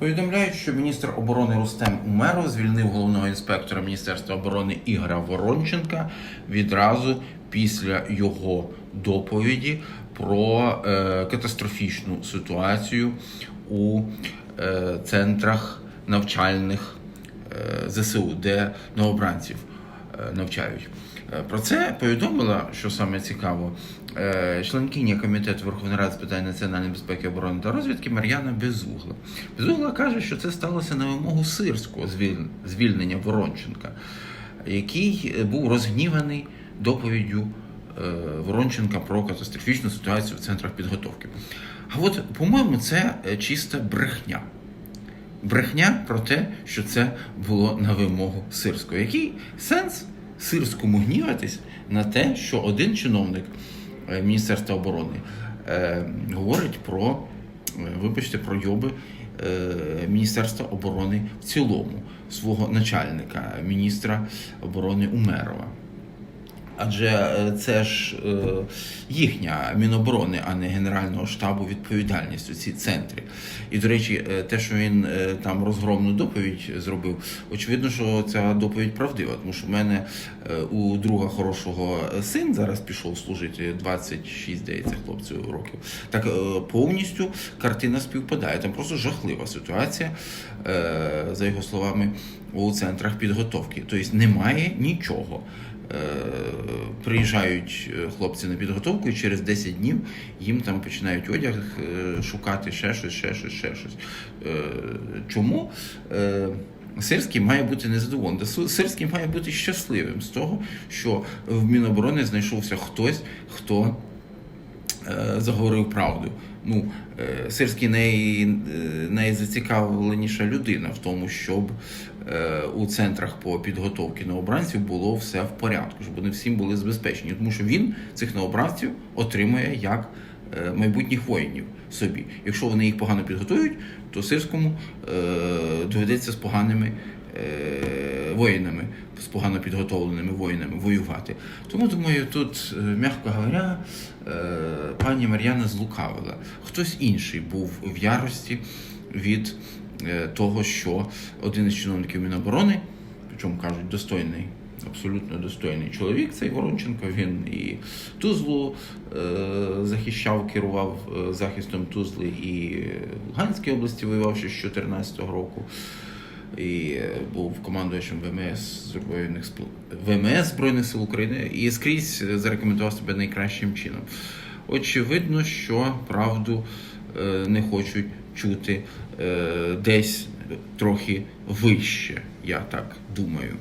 Повідомляють, що міністр оборони Рустем Умеров звільнив головного інспектора Міністерства оборони Ігоря Воронченка відразу після його доповіді про е, катастрофічну ситуацію у е, центрах навчальних е, ЗСУ, де новобранців навчають. Е, Про це повідомила, що саме цікаво, е, членкиня комітету Верховної Ради з питань національної безпеки, оборони та розвідки Мар'яна Безугла. Безугла каже, що це сталося на вимогу сирського звільнення Воронченка, який е, був розгніваний доповіддю е, Воронченка про катастрофічну ситуацію в центрах підготовки. А от, по-моєму, це е, чиста брехня. Брехня про те, що це було на вимогу сирського. Який сенс сирському гніватись на те, що один чиновник е, Міністерства оборони е, говорить про, е, вибачте, про йоби е, Міністерства оборони в цілому, свого начальника, міністра оборони Умерова. Адже е, це ж е, їхня Міноборони, а не Генерального штабу відповідальність у ці центри. І, до речі, е, те, що він там розгромну доповідь зробив, очевидно, що ця доповідь правдива, тому що в мене у друга хорошого син зараз пішов служити 26, здається, хлопців років. Так повністю картина співпадає. Там просто жахлива ситуація, за його словами, у центрах підготовки. Тобто немає нічого. Е, Приїжджають е, хлопці на підготовку, і через 10 днів їм там починають одяг е, шукати ще щось, ще щось, ще щось. Чому Сирський має бути незадоволений? Сирський має бути щасливим з того, що в Міноборони знайшовся хтось, хто заговорив правду. Ну, е, Сирський най, е, найзацікавленіша людина в тому, щоб е, у центрах по підготовці новобранців було все в порядку, щоб вони всім були забезпечені. Тому що він цих новобранців отримує як майбутніх воїнів собі. Якщо вони їх погано підготують, то сирському доведеться з поганими воїнами, з погано підготовленими воїнами воювати. Тому думаю, тут, е, м'яко говоря, е, пані Мар'яна злукавила. Хтось інший був в ярості від е, того, що один із чиновників Міноборони, причому кажуть, достойний. Абсолютно достойний чоловік цей Воронченко. Він і Тузлу е, захищав, керував захистом Тузли, і Луганській області воював ще з 2014 року. І е, був командуючим ВМС Збройних ВМС Збройних сил України і скрізь зарекомендував себе найкращим чином. Очевидно, що правду е, не хочуть чути е, десь трохи вище, я так думаю.